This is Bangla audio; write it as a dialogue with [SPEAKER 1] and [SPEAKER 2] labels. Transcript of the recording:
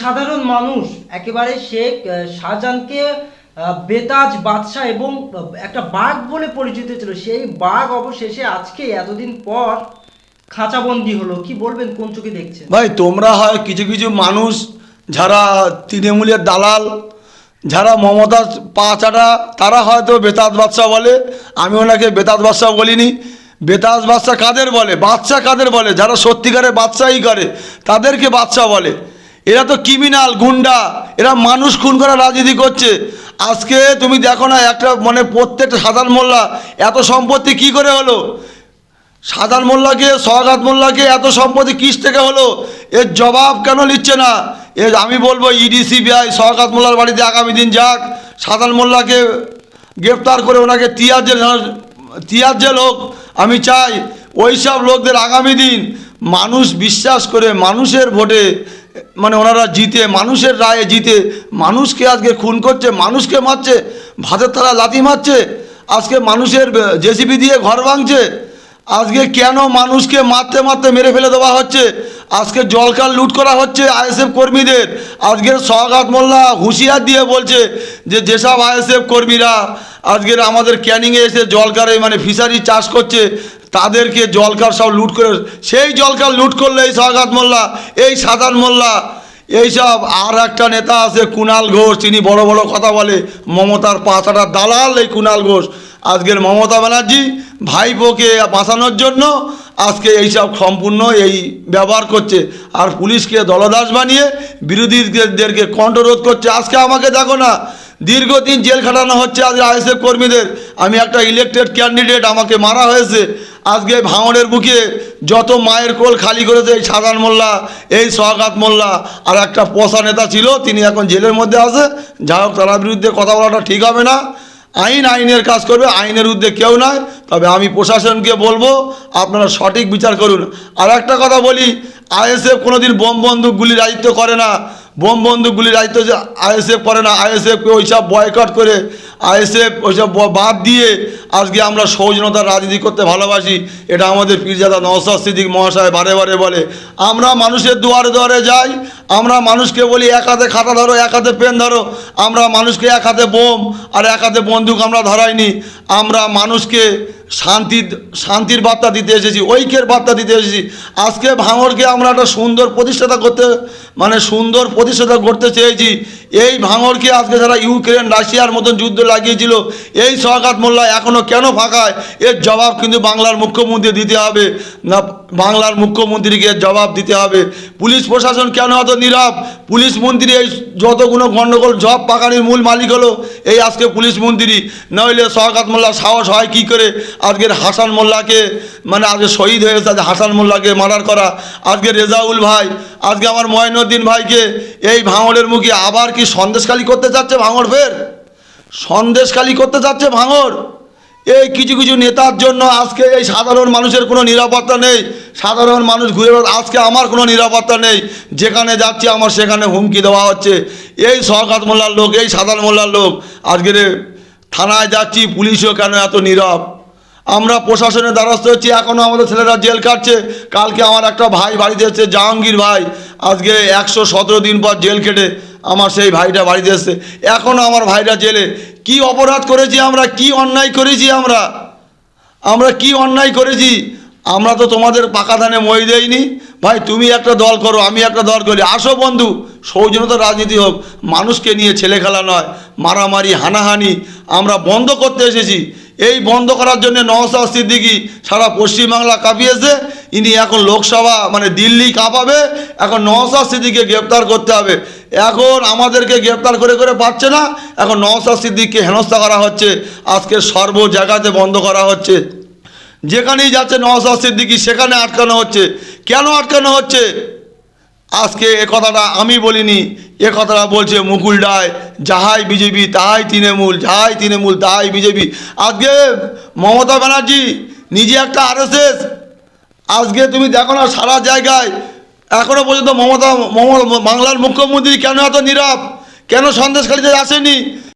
[SPEAKER 1] সাধারণ মানুষ একেবারে আহ, শাহজাহানকে বেতাজ বাদশাহ এবং একটা বাঘ বলে পরিচিত ছিল। সেই বাঘ অবশেষে আজকে এতদিন পর খাঁচাবন্দি হলো। কি বলবেন? কোন চোখে দেখছেন?
[SPEAKER 2] ভাই তোমরা হয় কিছু কিছু মানুষ যারা তৃণমূলের দালাল যারা মমতা পা চাটা তারা হয়তো বেতাজ বাদশাহ বলে। আমি ওনাকে বেতাজ বাদশাহ বলিনি। বেতাজ বাদশাহ কাদের বলে? বাচ্চা কাদের বলে? যারা সত্যিকারে বাদশাহী করে তাদেরকে বাদশাহ বলে। এরা তো ক্রিমিনাল গুন্ডা। এরা মানুষ খুন করা রাজনীতি করছে। আজকে তুমি দেখো না, একটা মানে প্রত্যেকটা সাধারণ মোল্লা এত সম্পত্তি কি করে হলো? সাদার মোল্লাকে সহাগাত মোল্লাকে এত সম্পত্তি কিস থেকে হলো? এর জবাব কেন নিচ্ছে না? এর আমি বলব E ইডি সিবিআই সহাগাত মোল্লার বাড়িতে আগামী দিন যাক। সাদার মোল্লাকে গ্রেপ্তার করে ওনাকে তিয়ার জেল তিয়ার জেল হোক। আমি চাই ওই সব লোকদের আগামী দিন মানুষ বিশ্বাস করে মানুষের ভোটে মানে ওনারা জিতে, মানুষের রায়ে জিতে। মানুষকে আজকে খুন করছে, মানুষকে মারছে, ভাতের তারা লাথি মারছে, আজকে মানুষের জেসিবি দিয়ে ঘর ভাঙছে। আজকে কেন মানুষকে মারতে মারতে মেরে ফেলে দেওয়া হচ্ছে? আজকে জলকাল লুট করা হচ্ছে আইএসএফ কর্মীদের। আজকের সহাগাত মোল্লা হুঁশিয়ার দিয়ে বলছে যে যেসব আইএসএফ কর্মীরা আজকের আমাদের ক্যানিংয়ে এসে জলকারে মানে ফিশারি চাষ করছে তাদেরকে জলকার সব লুট করে, সেই জলকার লুট করল এই সহাগাত মোল্লা, এই সাদান মোল্লা, এইসব আর একটা নেতা আছে কুণাল ঘোষ, তিনি বড় বড় কথা বলে, মমতার পাতাটা দালাল এই কুণাল ঘোষ। আজকের মমতা ব্যানার্জি ভাইপোকে বাঁচানোর জন্য আজকে এইসব সম্পূর্ণ এই ব্যবহার করছে। আর পুলিশকে দলদাস বানিয়ে বিরোধীদেরকে কণ্ঠরোধ করছে। আজকে আমাকে দেখো না, দীর্ঘদিন জেল খাটানো হচ্ছে আজ আইএসএফ কর্মীদের। আমি একটা ইলেকটেড ক্যান্ডিডেট আমাকে মারা হয়েছে। আজকে ভাঙড়ের বুকে যত মায়ের কোল খালি করেছে এই সাধারণ মোল্লা, এই সহকাত মোল্লা আর একটা পোষা নেতা ছিল, তিনি এখন জেলের মধ্যে আছে। যাই হোক, তার বিরুদ্ধে কথা বলাটা ঠিক হবে না। আইন আইনের কাজ করবে, আইনের উদ্যোগ কেউ নয়। তবে আমি প্রশাসনকে বলব, আপনারা সঠিক বিচার করুন। আর একটা কথা বলি আইএসএফ কোনোদিন বোম বন্দুক গুলি রাজিত্ব করে না। বোম বন্দুক গুলি রাজিত্ব আইএসএফ করে না। আইএসএফকে ওইসব বয়কট করে, আইএসএফ ওইসব বাদ দিয়ে আজকে আমরা সৌজনতার রাজনীতি করতে ভালোবাসি। এটা আমাদের পীরজাদা নওসাদ সিদ্দিক মহাশয় বারে বারে বলে। আমরা মানুষের দুয়ারে দুয়ারে যাই, আমরা মানুষকে বলি এক হাতে খাতা ধরো, এক হাতে পেন ধরো। আমরা মানুষকে এক হাতে বোম আর এক হাতে বন্দুক আমরা ধরাইনি। আমরা মানুষকে শান্তির শান্তির বার্তা দিতে এসেছি, ঐক্যের বার্তা দিতে এসেছি। আজকে ভাঙড়কে আমরা একটা সুন্দর প্রতিষ্ঠাতা করতে মানে সুন্দর প্রতিষ্ঠাতা করতে চেয়েছি। এই ভাঙড়কে আজকে যারা ইউক্রেন, রাশিয়ার মতন যুদ্ধ লাগিয়েছিল, এই সহকাত মোল্লা এখনও কেন ফাঁকায়? এর জবাব কিন্তু বাংলার মুখ্যমন্ত্রী দিতে হবে। না, বাংলার মুখ্যমন্ত্রীকে জবাব দিতে হবে। পুলিশ প্রশাসন কেন এত নীরব? পুলিশ মন্ত্রী এই যতগুলো গণ্ডগোল জব পাকানির মূল মালিক হলো এই আজকে পুলিশ মন্ত্রী। নইলে সহকাত মোল্লা সাহস হয় কি করে? আজকের হাসান মোল্লাকে মানে আজকে শহীদ হয়েছে আজ হাসান মোল্লাকে মার্ডার করা। আজকে রেজাউল ভাই, আজকে আমার ময়নুদ্দিন ভাইকে এই ভাঙড়ের মুখে আবার কি সন্দেশখালি করতে চাচ্ছে ভাঙড় ফের? সন্দেশখালি করতে চাচ্ছে ভাঙড়? এই কিছু কিছু নেতার জন্য আজকে এই সাধারণ মানুষের কোনো নিরাপত্তা নেই। সাধারণ মানুষ ঘুরে আজকে আমার কোনো নিরাপত্তা নেই। যেখানে যাচ্ছি আমার সেখানে হুমকি দেওয়া হচ্ছে। এই সহকাত মোল্লার লোক, এই সাধারণ মোল্লার লোক আজকের থানায় যাচ্ছি, পুলিশও কেন এত নীরব? আমরা প্রশাসনের দ্বারস্থ হচ্ছি। এখনও আমাদের ছেলেরা জেল কাটছে কালকে আমার একটা ভাই বাড়িতে এসছে, জাহাঙ্গীর ভাই। আজকে একশো সতেরো দিন পর জেল কেটে আমার সেই ভাইটা বাড়িতে এসছে। এখনও আমার ভাইটা জেলে। কি অপরাধ করেছি আমরা? কি অন্যায় করেছি আমরা? আমরা কি অন্যায় করেছি? আমরা তো তোমাদের পাকা ধানে মই দেইনি। ভাই, তুমি একটা দল করো, আমি একটা দল করি। আসো বন্ধু সৌজনতা রাজনীতি হোক। মানুষকে নিয়ে ছেলে খেলা নয়, মারামারি, হানাহানি আমরা বন্ধ করতে এসেছি। এই বন্ধ করার জন্য নওসাদ সিদ্দিকি সারা পশ্চিমবাংলা কাঁপিয়েছে। ইনি এখন লোকসভা মানে দিল্লি কাঁপাবে, এখন নওসাদ সিদ্দিকে গ্রেপ্তার করতে হবে। এখন আমাদেরকে গ্রেপ্তার করে করে পাচ্ছে না, এখন নওসাদ সিদ্দিককে হেনস্থা করা হচ্ছে, আজকে সর্ব জায়গাতে বন্ধ করা হচ্ছে। যেখানেই যাচ্ছে নওসাদ সিদ্দিকি, সেখানে আটকানো হচ্ছে। কেন আটকানো হচ্ছে? আজকে এ কথাটা আমি বলিনি, এ কথাটা বলছে মুকুল রায়, যাহাই বিজেপি, তাহাই তৃণমূল, যাহাই তৃণমূল, তাহাই বিজেপি। আজকে মমতা ব্যানার্জি নিজে একটা আরএসএস আজকে তুমি দেখো না, সারা জায়গায় এখনও পর্যন্ত মমতা মম বাংলার মুখ্যমন্ত্রী কেন এত নীরব? কেন সন্দেশকারীদের আসেনি?